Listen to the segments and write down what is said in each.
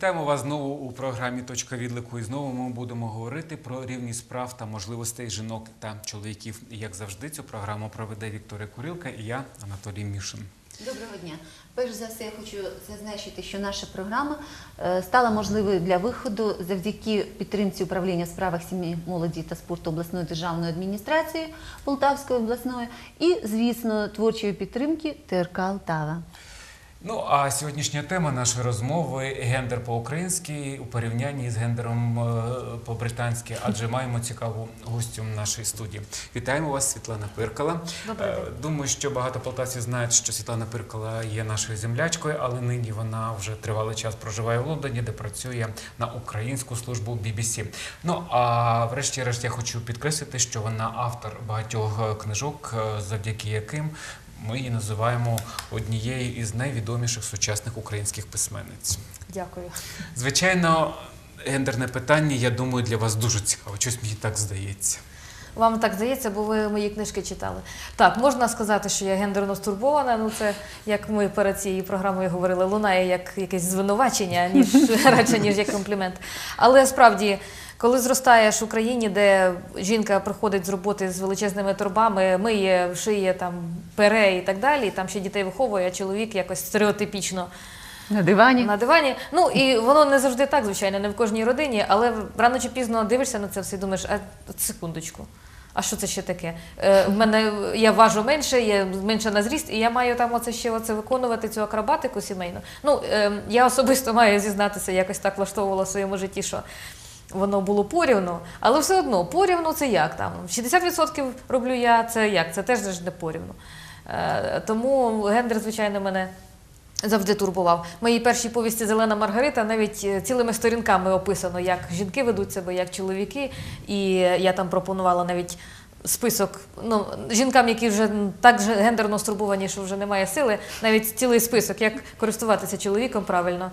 Вітаємо вас знову у програмі Точка відлику. І знову ми будемо говорити про рівність прав та можливостей жінок та чоловіків. І як завжди, цю програму проведе Вікторія Курилка і я, Анатолій Мішин. Доброго дня. Перш за все, я хочу зазначити, що наша програма е, стала можливою для виходу завдяки підтримці управління справах сім'ї, молоді та спорту обласної державної адміністрації Полтавської обласної і, звісно, творчої підтримки ТРК Алтава. Ну а сьогоднішня тема нашої розмови гендер по-українськи у порівнянні з гендером е, по-британськи, адже маємо цікаву гостю в нашій студії. Вітаємо вас, Світлана Пиркала. Добрий Е, день. Думаю, що багато полтавців знають, що Світлана Пиркала є нашою землячкою, але нині вона вже тривалий час проживає в Лондоні, де працює на українську службу BBC. Ну а врешті-решт я хочу підкреслити, що вона автор багатьох е, книжок, завдяки яким ми її називаємо однією із найвідоміших сучасних українських письменниць. Дякую. Звичайно, гендерне питання, я думаю, для вас дуже цікаво. Щось мені так здається. Вам так здається, бо ви мої книжки читали. Так, можна сказати, що я гендерно стурбована. Ну це як ми перед цією програмою говорили, лунає як якесь звинувачення, ніж радше ніж як комплімент. Але справді. Коли зростаєш в Україні, де жінка приходить з роботи з величезними торбами, миє, шиє, там, пере і так далі, і там ще дітей виховує, а чоловік якось стереотипічно На дивані. на дивані. Ну і воно не завжди так, звичайно, не в кожній родині, але рано чи пізно дивишся на це все і думаєш, а секундочку. А що це ще таке? Е, в мене я важу менше, я менше на зріст, і я маю там оце ще оце виконувати цю акробатику сімейну. Ну е, я особисто маю зізнатися, якось так влаштовувала в своєму житті, що воно було порівну, але все одно порівну це як там? 60% роблю я, це як? Це теж не порівну. Е, тому гендер, звичайно, мене завжди турбував. Моїй першій повісті Зелена Маргарита навіть е, цілими сторінками описано, як жінки ведуть себе, як чоловіки. І я там пропонувала навіть список ну, жінкам, які вже так гендерно стурбовані, що вже немає сили, навіть цілий список, як користуватися чоловіком правильно.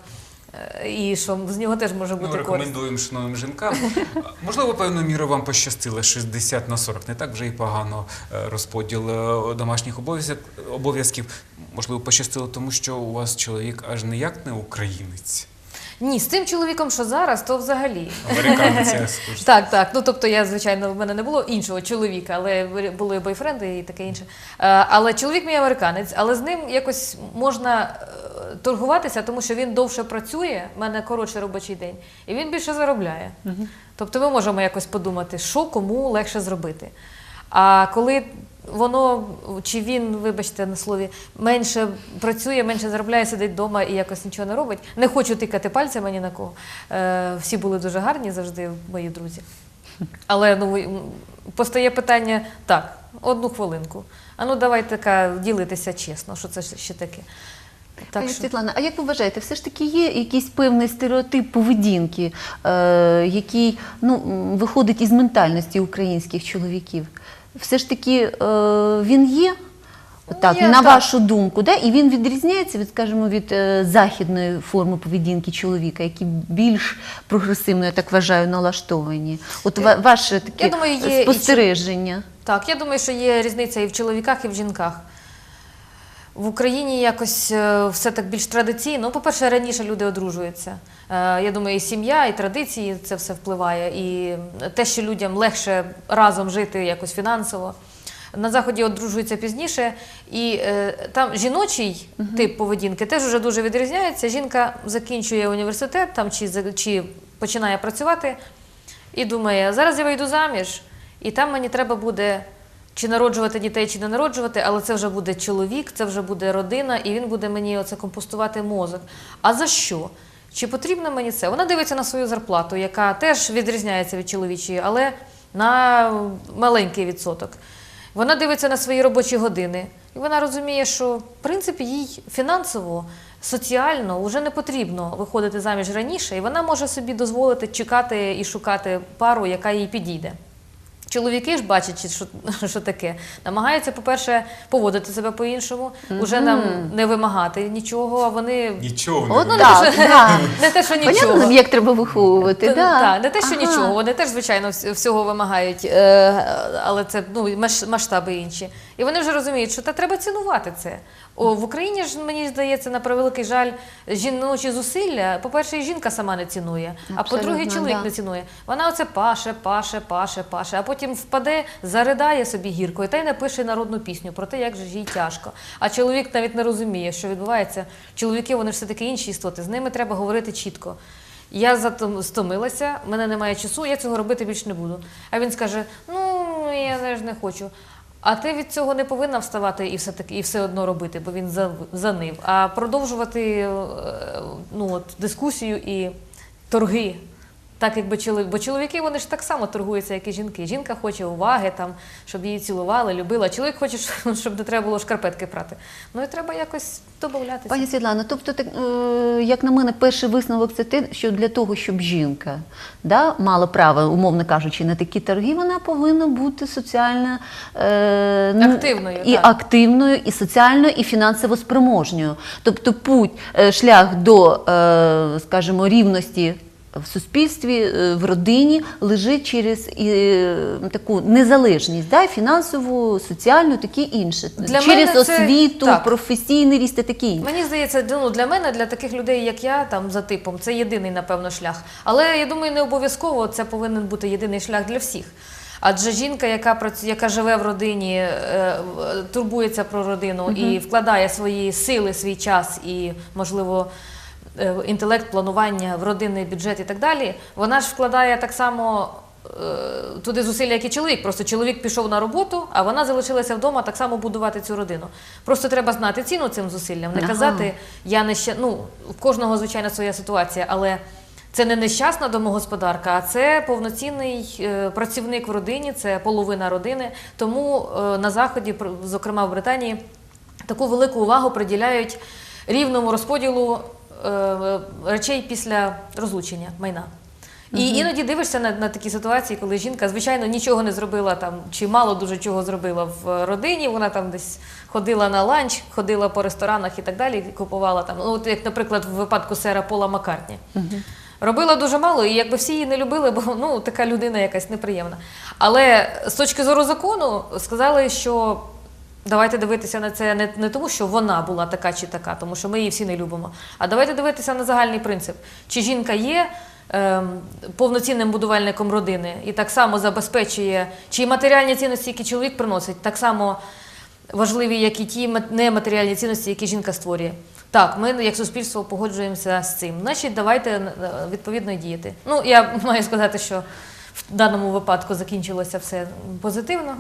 І що з нього теж може Ну, бути користь. рекомендуємо шановним жінкам. Можливо, певною мірою вам пощастило 60 на 40. Не так вже і погано е, розподіл е, домашніх обов'язків. Можливо, пощастило, тому що у вас чоловік аж ніяк не українець. Ні, з тим чоловіком, що зараз, то взагалі. Американець. Так, так. Ну тобто я, звичайно, в мене не було іншого чоловіка, але були бойфренди і таке інше. Е, Але чоловік мій американець, але з ним якось можна торгуватися, тому що він довше працює, в мене коротший робочий день, і він більше заробляє. Тобто ми можемо якось подумати, що кому легше зробити. А коли воно чи він, вибачте на слові, менше працює, менше заробляє, сидить вдома і якось нічого не робить. Не хочу тикати пальцями ні на кого. Е, всі були дуже гарні завжди, мої друзі. Але ну, постає питання так, одну хвилинку. А ну давайте ділитися чесно, що це ще таке. Так Пані що... Світлана, а як ви вважаєте, все ж таки є якийсь певний стереотип поведінки, е, який ну, виходить із ментальності українських чоловіків? Все ж таки е, він є? Так, Є, на так. вашу думку, да? і він відрізняється від, скажімо, від е, західної форми поведінки чоловіка, які більш прогресивно, я так вважаю, налаштовані. От ва- ваше таке я думаю, є і спостереження. Так, я думаю, що є різниця і в чоловіках, і в жінках. В Україні якось е, все так більш традиційно. Ну, по-перше, раніше люди одружуються. Е, Я думаю, і сім'я, і традиції це все впливає. І те, що людям легше разом жити якось фінансово. На заході одружуються пізніше, і е, там жіночий тип поведінки теж вже дуже відрізняється. Жінка закінчує університет там чи, чи починає працювати і думає, зараз я вийду заміж, і там мені треба буде чи народжувати дітей, чи не народжувати, але це вже буде чоловік, це вже буде родина, і він буде мені оце компостувати мозок. А за що? Чи потрібно мені це? Вона дивиться на свою зарплату, яка теж відрізняється від чоловічої, але на маленький відсоток. Вона дивиться на свої робочі години, і вона розуміє, що в принципі їй фінансово, соціально вже не потрібно виходити заміж раніше, і вона може собі дозволити чекати і шукати пару, яка їй підійде. Чоловіки ж бачачи, що, що таке, намагаються, по-перше, поводити себе по-іншому, уже нам не вимагати нічого, а вони Нічого не ну, буде. так, да. не те, що нічого. Понятно, як треба виховувати. Та- да. та, не те, що Ага. нічого, вони теж, звичайно, вс- всього вимагають, е, але це ну, масштаби інші. І вони вже розуміють, що та треба цінувати це. О, в Україні ж мені здається, на превеликий жаль, жіночі зусилля. По-перше, і жінка сама не цінує, а по-друге, чоловік да. не цінує. Вона оце паше, паше, паше, паше, а потім впаде, заридає собі гіркою та й напише народну пісню про те, як же їй тяжко. А чоловік навіть не розуміє, що відбувається. Чоловіки вони ж все таки інші істоти. З ними треба говорити чітко. Я стомилася, в мене немає часу, я цього робити більше не буду. А він скаже: ну я теж не хочу. А ти від цього не повинна вставати і все таки і все одно робити, бо він за- занив. А продовжувати е, ну, от, дискусію і торги. Так, якби чоловік, бо чоловіки вони ж так само торгуються, як і жінки. Жінка хоче уваги, там, щоб її цілували, любила. Чоловік хоче, щоб не треба було шкарпетки прати. Ну і треба якось домовлятися. Пані Світлано, тобто, так, е, як на мене, перший висновок це те, що для того, щоб жінка да, мала право, умовно кажучи, на такі торги, вона повинна бути соціально е, ну, Активною, і так. активною, і соціально, і фінансово спроможньою. Тобто, путь, е, шлях до, е, скажімо, рівності. В суспільстві, е, в родині лежить через е, таку незалежність, да, фінансову, соціальну, таке інше. Для через мене освіту, так. професійний ріст і таке інше. Мені здається, ну для мене, для таких людей, як я, там за типом, це єдиний, напевно, шлях. Але я думаю, не обов'язково це повинен бути єдиний шлях для всіх. Адже жінка, яка працює, яка живе в родині, е, турбується про родину і вкладає свої сили, свій час і, можливо, інтелект, планування в родинний бюджет і так далі, вона ж вкладає так само. е, Туди зусилля, як і чоловік. Просто чоловік пішов на роботу, а вона залишилася вдома так само будувати цю родину. Просто треба знати ціну цим зусиллям, не Ага. казати, я не ще ну в кожного звичайно своя ситуація, але це не нещасна домогосподарка, а це повноцінний е, працівник в родині, це половина родини. Тому е, на заході, зокрема в Британії, таку велику увагу приділяють рівному розподілу е, речей після розлучення майна. І іноді дивишся на, на такі ситуації, коли жінка, звичайно, нічого не зробила там, чи мало дуже чого зробила в родині. Вона там десь ходила на ланч, ходила по ресторанах і так далі, купувала там. Ну, от як, наприклад, в випадку сера Пола Маккартні. Робила дуже мало, і якби всі її не любили, бо ну така людина якась неприємна. Але з точки зору закону сказали, що давайте дивитися на це не, не тому, що вона була така чи така, тому що ми її всі не любимо. А давайте дивитися на загальний принцип: чи жінка є ем, повноцінним будувальником родини і так само забезпечує, чи матеріальні цінності, які чоловік приносить, так само важливі, як і ті мат- нематеріальні цінності, які жінка створює. Так, ми як суспільство погоджуємося з цим. Значить, давайте е, відповідно діяти. Ну, я маю сказати, що в даному випадку закінчилося все позитивно.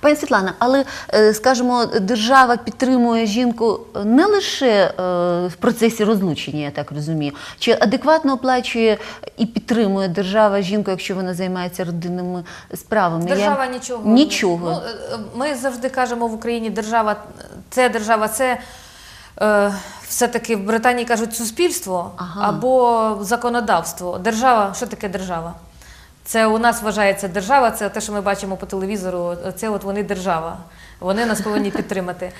Пані Світлана, але е, скажімо, держава підтримує жінку не лише е, в процесі розлучення, я так розумію, чи адекватно оплачує і підтримує держава жінку, якщо вона займається родинними справами? Я- Держава нічого. Нічого. Ну, е, е, ми завжди кажемо в Україні держава, це держава, це е, все-таки в Британії кажуть суспільство Ага. або законодавство. Держава, що таке держава? Це у нас вважається держава, це те, що ми бачимо по телевізору. Це от вони держава. Вони нас повинні підтримати. Е,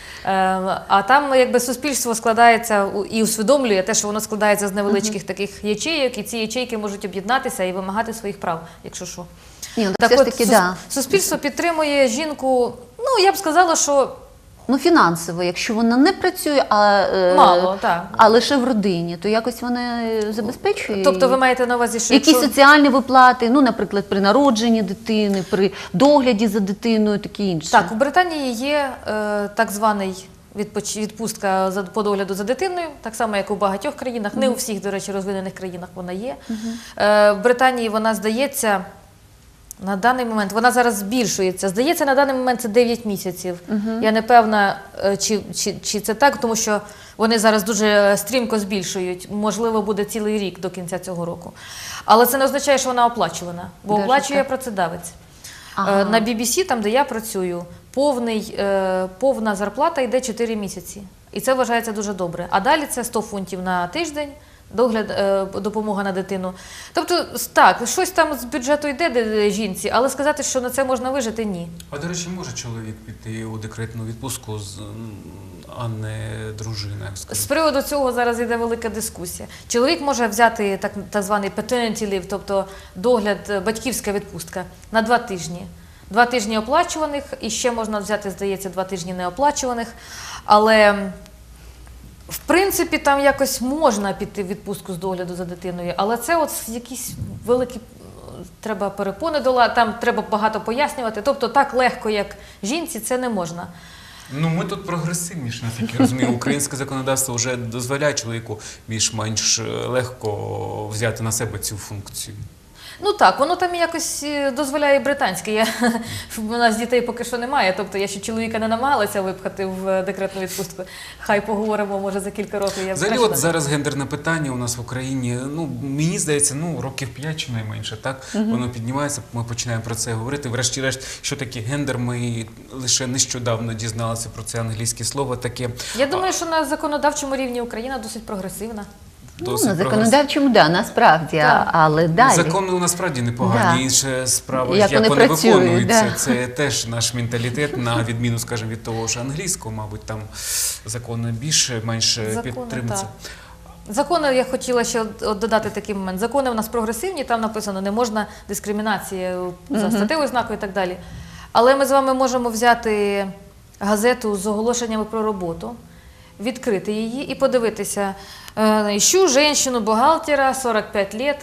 а там якби суспільство складається і усвідомлює те, що воно складається з невеличких таких ячейок, і ці ячейки можуть об'єднатися і вимагати своїх прав, якщо що. Ні, ну, все ж таки, сус- да. суспільство підтримує жінку. Ну я б сказала, що Ну, фінансово, якщо вона не працює, а, е, мало, так. а лише в родині, то якось вона забезпечує. Тобто ви маєте на увазі, що Які якщо... соціальні виплати, ну, наприклад, при народженні дитини, при догляді за дитиною, таке інше. Так, у Британії є е, так званий відпоч... відпустка за по догляду за дитиною, так само як у багатьох країнах. Не у всіх, до речі, розвинених країнах вона є. Е, в Британії вона здається. На даний момент вона зараз збільшується. Здається, на даний момент це 9 місяців. Я не певна, е, чи, чи, чи це так, тому що вони зараз дуже стрімко збільшують. Можливо, буде цілий рік до кінця цього року. Але це не означає, що вона оплачувана, бо Даже оплачує так? працедавець. Ага. Е, На BBC, там де я працюю, повний, е, повна зарплата йде 4 місяці. І це вважається дуже добре. А далі це 100 фунтів на тиждень. Догляд, е, допомога на дитину. Тобто, так, щось там з бюджету йде де- де жінці, але сказати, що на це можна вижити, ні. А до речі, може чоловік піти у декретну відпустку, а не дружина, З приводу цього зараз йде велика дискусія. Чоловік може взяти так, так званий paternity leave, тобто догляд, е, батьківська відпустка на два тижні. Два тижні оплачуваних, і ще можна взяти, здається, два тижні неоплачуваних. Але в принципі там якось можна піти в відпустку з догляду за дитиною, але це от якісь великі. Треба перепони долати, там треба багато пояснювати. Тобто так легко, як жінці, це не можна. Ну, ми тут прогресивніші, наскільки розумію. Українське законодавство вже дозволяє чоловіку більш-менш е, легко взяти на себе цю функцію. Ну так, воно там якось е, дозволяє британське. Я, у нас дітей поки що немає. Тобто я ще чоловіка не намагалася випхати в е, декретну відпустку. Хай поговоримо, може за кілька років. Я Взагалі, от зараз гендерне питання у нас в Україні. Ну мені здається, ну років 5 чи найменше. Так воно піднімається. Ми починаємо про це говорити. Врешті-решт, що таке гендер? Ми лише нещодавно дізналися про це англійське слово. Таке Я думаю, що на законодавчому рівні Україна досить прогресивна. Ну, на прогрес- законодавчому, да, насправді, Так. але далі. Закони у нас справді непогані. Да. Інша справа, Як як, вони вони, виконуються. да. Це теж наш менталітет, на відміну, скажімо, від того ж англійського, мабуть, там закони більше, менше підтримуються. Закони я хотіла ще додати такий момент. Закони в нас прогресивні, там написано, не можна дискримінації за статевою знакою і так далі. Але ми з вами можемо взяти газету з оголошеннями про роботу, відкрити її і подивитися. Е, Ищу женщину, бухгалтера, 45 лет.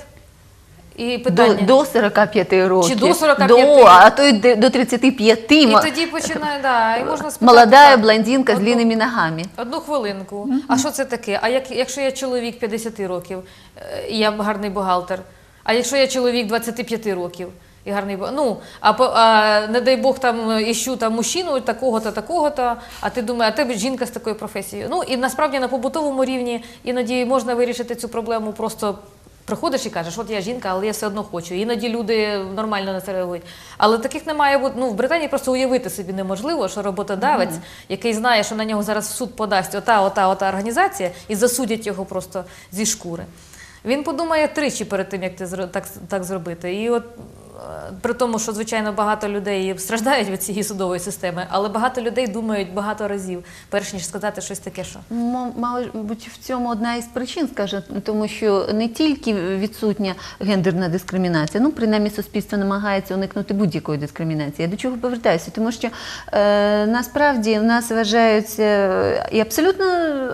І До, питання. до 45 років. Чи до 45? До, а то й до 35. І тоді починає, да, і можна спитати. Молодая так, блондинка з одну- длинними ногами. Одну хвилинку. А що це таке? А як, якщо я чоловік 50 років е, і я гарний бухгалтер? А якщо я чоловік 25 років і гарний? Ну, а, а не дай Бог там е, іщу там мужчину такого-то, такого-то, а ти думаєш, а тебе жінка з такою професією. Ну і насправді на побутовому рівні іноді можна вирішити цю проблему просто. Приходиш і кажеш, от я жінка, але я все одно хочу. Іноді люди нормально на це реагують. Але таких не має бути. Ну, в Британії просто уявити собі неможливо, що роботодавець, який знає, що на нього зараз в суд подасть ота, ота, ота організація, і засудять його просто зі шкури. Він подумає тричі перед тим, як ти так, так зробити. І от при тому, що звичайно багато людей страждають від цієї судової системи, але багато людей думають багато разів, перш ніж сказати щось таке, що Мабуть, в цьому одна із причин, скаже, тому що не тільки відсутня гендерна дискримінація, ну принаймні суспільство намагається уникнути будь-якої дискримінації. Я до чого повертаюся? Тому що е, насправді в нас вважаються е, і абсолютно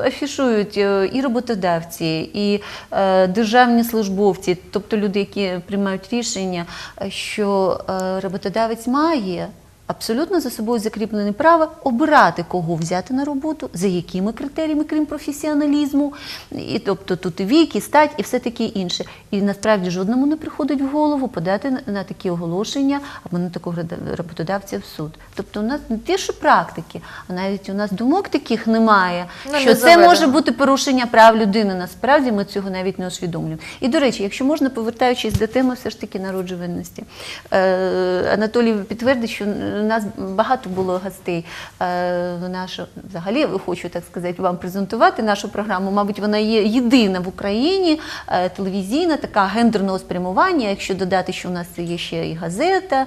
афішують е, і роботодавці, і е, державні службовці, тобто люди, які приймають рішення, е, що е, роботодавець має. Абсолютно за собою закріплене право обирати, кого взяти на роботу, за якими критеріями, крім професіоналізму, і тобто тут і вік, і стать, і все таке інше. І насправді жодному не приходить в голову подати на, такі оголошення або на такого роботодавця в суд. Тобто у нас не те, що практики, а навіть у нас думок таких немає, Ну, що не це може бути порушення прав людини. Насправді ми цього навіть не усвідомлюємо. І до речі, якщо можна, повертаючись до теми все ж таки народжуваності, е, Анатолій підтвердить, що у нас багато було гостей. Е, нашу, взагалі, хочу так сказати, вам презентувати нашу програму. Мабуть, вона є єдина в Україні е, телевізійна, така гендерного спрямування. Якщо додати, що у нас є ще і газета,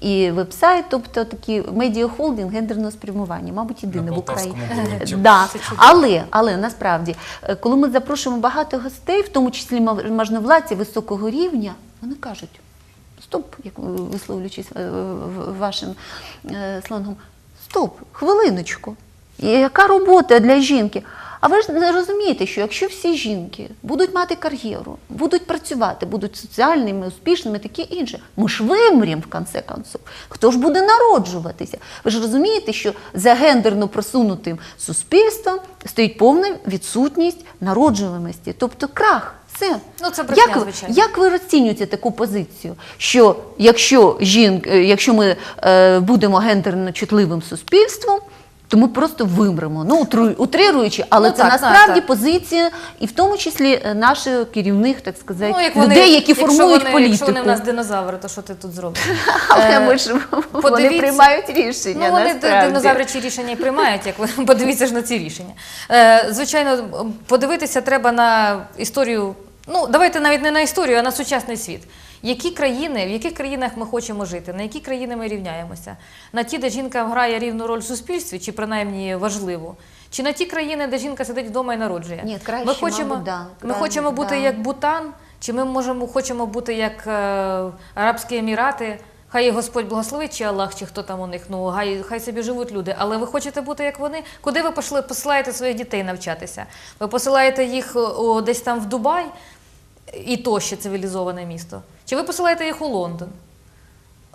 і веб-сайт, тобто такі медіахолдинг гендерного спрямування, мабуть, єдина в Україні. Да. Але, але насправді, е, коли ми запрошуємо багато гостей, в тому числі можновладці високого рівня, вони кажуть: стоп, як висловлюючись е, вашим слонгом. сленгом, стоп, хвилиночку. Яка робота для жінки? А ви ж не розумієте, що якщо всі жінки будуть мати кар'єру, будуть працювати, будуть соціальними, успішними, таке інше, ми ж вимрємо в конце концов. Хто ж буде народжуватися? Ви ж розумієте, що за гендерно просунутим суспільством стоїть повна відсутність народжуваності, тобто крах. Все. Ну, це брехня, як, звичайно. як ви розцінюєте таку позицію? Що якщо жінк, е, якщо ми е, будемо гендерно чутливим суспільством, то ми просто вимремо. Ну, утру- утрируючи, але Ну, це так, так, насправді так. позиція, і в тому числі е, наших керівних, так сказати, ну, як людей, які якщо формують вони, політику. Якщо вони в нас динозаври, то що ти тут зробиш? Але Е, ми ж вони подивіться- приймають рішення. Ну, вони насправді. динозавричі рішення і приймають, як ви подивіться ж на ці рішення. Е, звичайно, м, подивитися треба на історію. Ну, давайте навіть не на історію, а на сучасний світ. Які країни, в яких країнах ми хочемо жити, на які країни ми рівняємося? На ті, де жінка грає рівну роль в суспільстві, чи принаймні важливу? Чи на ті країни, де жінка сидить вдома і народжує? Ні, краще, ми хочемо, мабуть, да. ми Краще, хочемо бути да. як Бутан, чи ми можемо, хочемо бути як е, Арабські Емірати, Хай Господь благословить, чи Аллах, чи хто там у них, ну хай, хай собі живуть люди. Але ви хочете бути як вони? Куди ви пошли, посилаєте своїх дітей навчатися? Ви посилаєте їх о, о, десь там в Дубай, і то ще цивілізоване місто? Чи ви посилаєте їх у Лондон?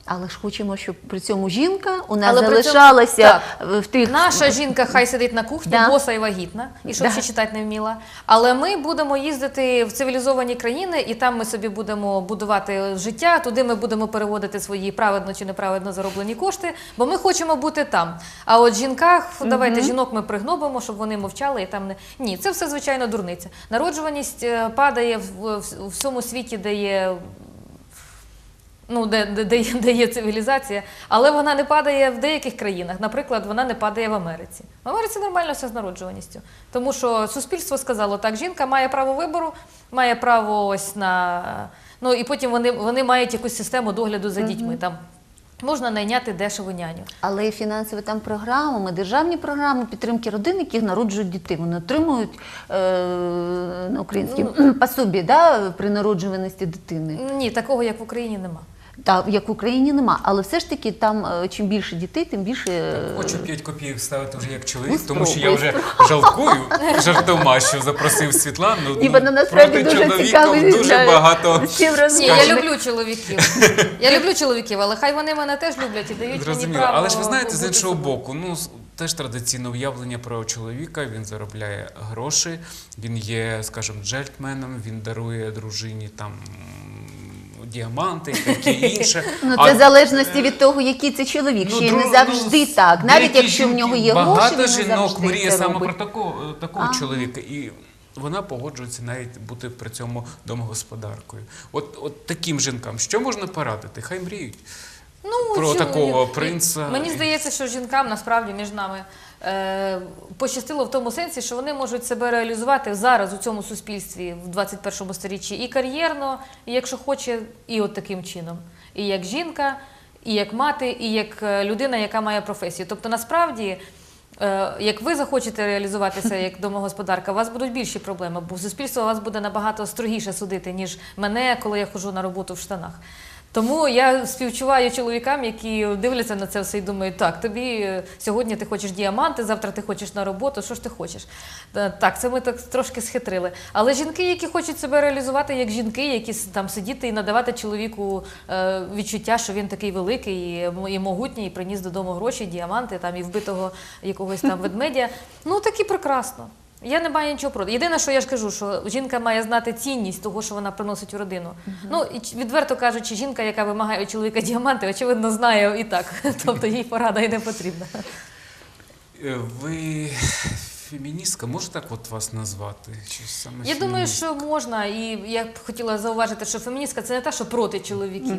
Але ж хочемо, щоб при цьому жінка у нас Але при цьому- залишалася в тих Наша жінка хай сидить на кухні, Да. боса і вагітна, і щоб Да. ще читати не вміла. Але ми будемо їздити в цивілізовані країни, і там ми собі будемо будувати життя. Туди ми будемо переводити свої праведно чи неправедно зароблені кошти, бо ми хочемо бути там. А от жінках, давайте жінок ми пригнобимо, щоб вони мовчали і там не ні, це все звичайно дурниця. Народжуваність е, падає в, в, у всьому світі, де є ну, де, де, де, є, де є цивілізація, але вона не падає в деяких країнах. Наприклад, вона не падає в Америці. В Америці нормально все з народжуваністю. Тому що суспільство сказало так, жінка має право вибору, має право ось на. Ну і потім вони, вони мають якусь систему догляду за дітьми. Там можна найняти дешеву няню. Але і фінансові там програми, державні програми підтримки родин, які народжують дітей. Вони отримують е, на українській Ну. пособі да, при народжуваності дитини. Ні, такого як в Україні нема. Та як в Україні нема. Але все ж таки там е, чим більше дітей, тим більше е, Хочу 5 копійок ставити вже як чоловік, Ну, тому що я вже жалкую жартома, що запросив Світлану. і Ну, вона насправді проти дуже чоловіків цікавий дуже багато. Ні, я люблю чоловіків. Я люблю чоловіків, але хай вони мене теж люблять і дають мені Зрозуміло. право. Але ж ви знаєте, з бути іншого собою. боку, ну з- теж традиційне уявлення про чоловіка. Він заробляє гроші, він є, скажімо, джентльменом, він дарує дружині там. Діаманти і таке інше. Ну, це в залежності від того, який це чоловік. Ну, Ще не завжди ну, так. Навіть якщо в нього є багато гроші, він не жінок мріє саме про такого, такого чоловіка. І вона погоджується навіть бути при цьому домогосподаркою. От, от таким жінкам, що можна порадити? Хай мріють. Ну, Про такого принца. Мені здається, що жінкам насправді між нами е, пощастило в тому сенсі, що вони можуть себе реалізувати зараз у цьому суспільстві в 21-му сторіччі і кар'єрно, і якщо хоче, і от таким чином. І як жінка, і як мати, і як е, людина, яка має професію. Тобто, насправді. е, Як ви захочете реалізуватися як домогосподарка, у вас будуть більші проблеми, бо суспільство вас буде набагато строгіше судити, ніж мене, коли я ходжу на роботу в штанах. Тому я співчуваю чоловікам, які дивляться на це все і думають, так, тобі е, сьогодні ти хочеш діаманти, завтра ти хочеш на роботу, що ж ти хочеш? Так, це ми так трошки схитрили. Але жінки, які хочуть себе реалізувати як жінки, які там сидіти і надавати чоловіку е, відчуття, що він такий великий і могутній, і приніс додому гроші, діаманти там і вбитого якогось там ведмедя. Ну так і прекрасно. Я не маю нічого проти. Єдине, що я ж кажу, що жінка має знати цінність того, що вона приносить у родину. Ну і відверто кажучи, жінка, яка вимагає у чоловіка діаманти, очевидно, знає і так. Тобто їй порада і не потрібна. Е, Ви феміністка, можна так от вас назвати? Чи саме Я думаю, феміністка? що можна, і я б хотіла зауважити, що феміністка це не та, що проти чоловіків,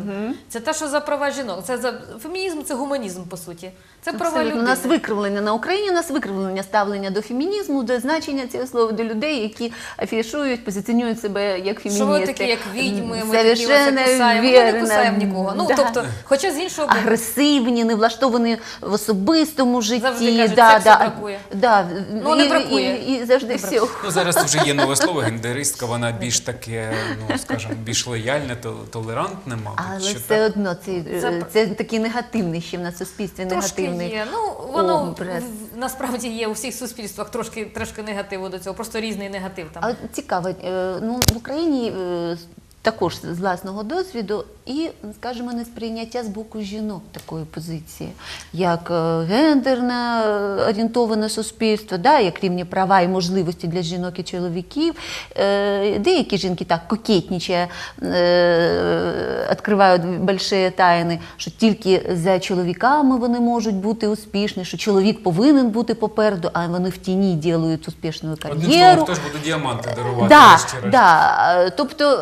це та, що за права жінок. Це за фемінізм, це гуманізм по суті. Це права Абсолютно. У нас викривлення на Україні, у нас викривлення ставлення до фемінізму, до значення цього слова до людей, які афішують, позиціонують себе як феміністи. Що ми такі, як відьми, ми такі Совершенно кусаємо. Ми не вірно. кусаємо нікого. Ну, Да. тобто, хоча з іншого боку, агресивні, не влаштовані в особистому житті. Завжди кажуть, да, сексу да, бракує. Да, Ну, не і, бракує. І, і, завжди всього. Ну, зараз вже є нове слово гендеристка, вона більш таке, ну скажімо, більш лояльне, тол- толерантне, мабуть. Але що все так. одно це, Це- це, такий негативний ще в нас суспільстві Трошки негативний. є. Ну воно образ. в- насправді є у всіх суспільствах трошки трошки негативу до цього, просто різний негатив там. А от цікаво, е, ну в Україні е, також з власного досвіду і, скажімо, несприйняття з боку жінок такої позиції, як е, гендерне орієнтоване суспільство, да, як рівні права і можливості для жінок і чоловіків. Е, Деякі жінки так кокетніче е, відкривають великі тайни, що тільки за чоловіками вони можуть бути успішні, що чоловік повинен бути попереду, а вони в тіні ділають успішну Одним кар'єру. словом, хто ж буде діаманти дарувати? Да, да. Тобто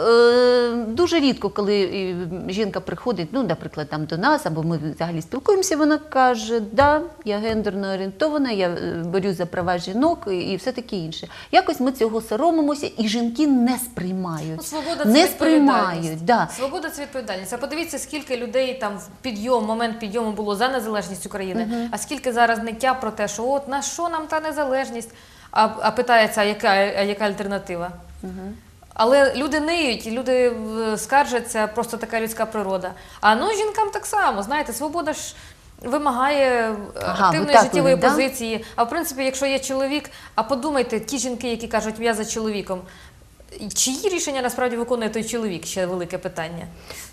дуже рідко, коли е, жінка приходить, ну, наприклад, там до нас, або ми взагалі спілкуємося, вона каже, да, я гендерно орієнтована, я е, борюсь за права жінок і, все таке інше. Якось ми цього соромимося, і жінки не сприймають. Ну, свобода це не відповідальність. сприймають. Да. Свобода це відповідальність. А подивіться, скільки людей там в підйом, момент підйому було за незалежність України, а скільки зараз ниття про те, що от на що нам та незалежність? А, а питається, а яка, а яка альтернатива? Але люди ниють, люди скаржаться, просто така людська природа. А ну жінкам так само, знаєте, свобода ж вимагає е, Ага, активної так життєвої позиції. А в принципі, якщо є чоловік, а подумайте, ті жінки, які кажуть, я за чоловіком. Чиї рішення насправді виконує той чоловік? Ще велике питання.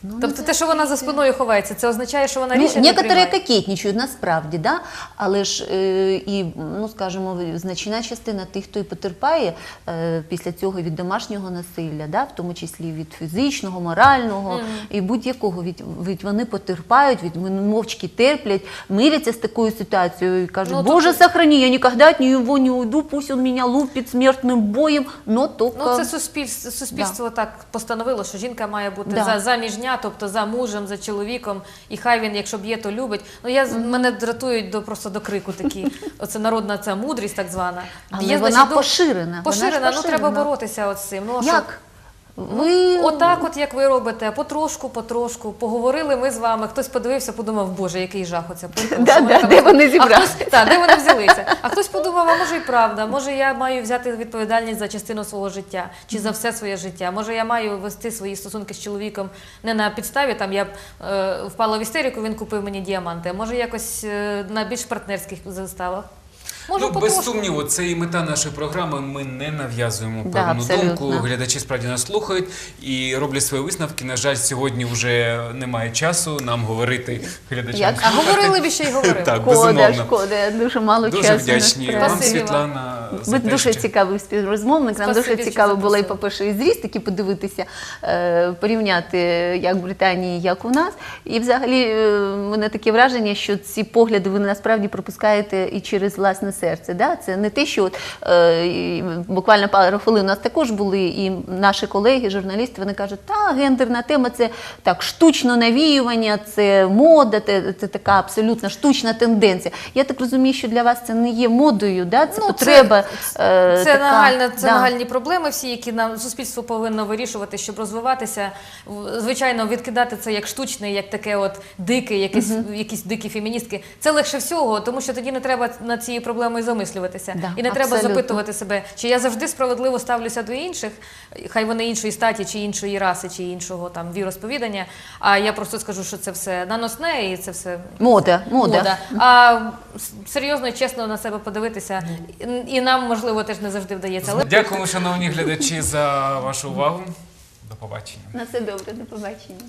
Ну, тобто, те, що вона за спиною ховається, це означає, що вона Ну, рішення не некоторые приймає. кокетничають насправді, да? але ж е, і, ну скажімо, значна частина тих, хто і потерпає е, після цього від домашнього насилля, да? в тому числі від фізичного, морального і будь-якого. Від, від вони потерпають, від мовчки терплять, миряться з такою ситуацією і кажуть, Ну, Боже, тут- сохрани, я ніколи от нього не уйду, пусть он мене лупить смертним боєм, но только... Ну, це суспільство, суспільство так постановило, що жінка має бути Да. за заміжня, тобто за мужем, за чоловіком, і хай він, якщо б'є, то любить. Ну я мене дратують до просто до крику такі. Оце народна ця мудрість, так звана. Але Є, вона значить, до- поширена, вона ж Поширена, ну треба боротися от з цим. Ну, а що? Як? Ви... Отак, от як ви робите, потрошку, потрошку. Поговорили ми з вами. Хтось подивився, подумав, боже, який жах оця пирка. Да, да, там де вони зібралися? Так, де вони взялися? А хтось подумав, а може і правда, може я маю взяти відповідальність за частину свого життя чи за все своє життя. Може, я маю вести свої стосунки з чоловіком не на підставі, там я е, впала в істерику, він купив мені діаманти. а Може, якось е, на більш партнерських заставах. Може, ну, без сумніву, це і мета нашої програми. Ми не нав'язуємо певну абсолютно. думку. Глядачі справді нас слухають і роблять свої висновки. На жаль, сьогодні вже немає часу нам говорити глядачам. Як? А говорили б ще й говорили. Так, Шкода, безумовно. шкода, дуже мало Дуже часу. вдячні вам. Світлана. Ви дуже цікавий співрозмовник. Нам дуже цікаво було і, по-перше, і зріст таки подивитися, е, порівняти як в Британії, як у нас. І взагалі е, мене таке враження, що ці погляди ви насправді пропускаєте і через власне серце. Да? Це не те, що от, е, буквально пару хвилин у нас також були і наші колеги, журналісти, вони кажуть, та гендерна тема це так штучно навіювання, це мода, це, це така абсолютно штучна тенденція. Я так розумію, що для вас це не є модою, да? це Ну, потреба. е, Це, така, нагальна, це да. нагальні проблеми, всі, які нам суспільство повинно вирішувати, щоб розвиватися. Звичайно, відкидати це як штучне, як таке от дике, якесь, якісь дикі феміністки. Це легше всього, тому що тоді не треба над цією проблемою замислюватися. Да, І не треба абсолютно. запитувати себе, чи я завжди справедливо ставлюся до інших, хай вони іншої статі, чи іншої раси, чи іншого там віросповідання. А я просто скажу, що це все наносне і це все Мода, мода. а серйозно і чесно на себе подивитися, і- і нам можливо теж не завжди вдається. Але Дякуємо, шановні глядачі, за вашу увагу. До побачення. На все добре, до побачення.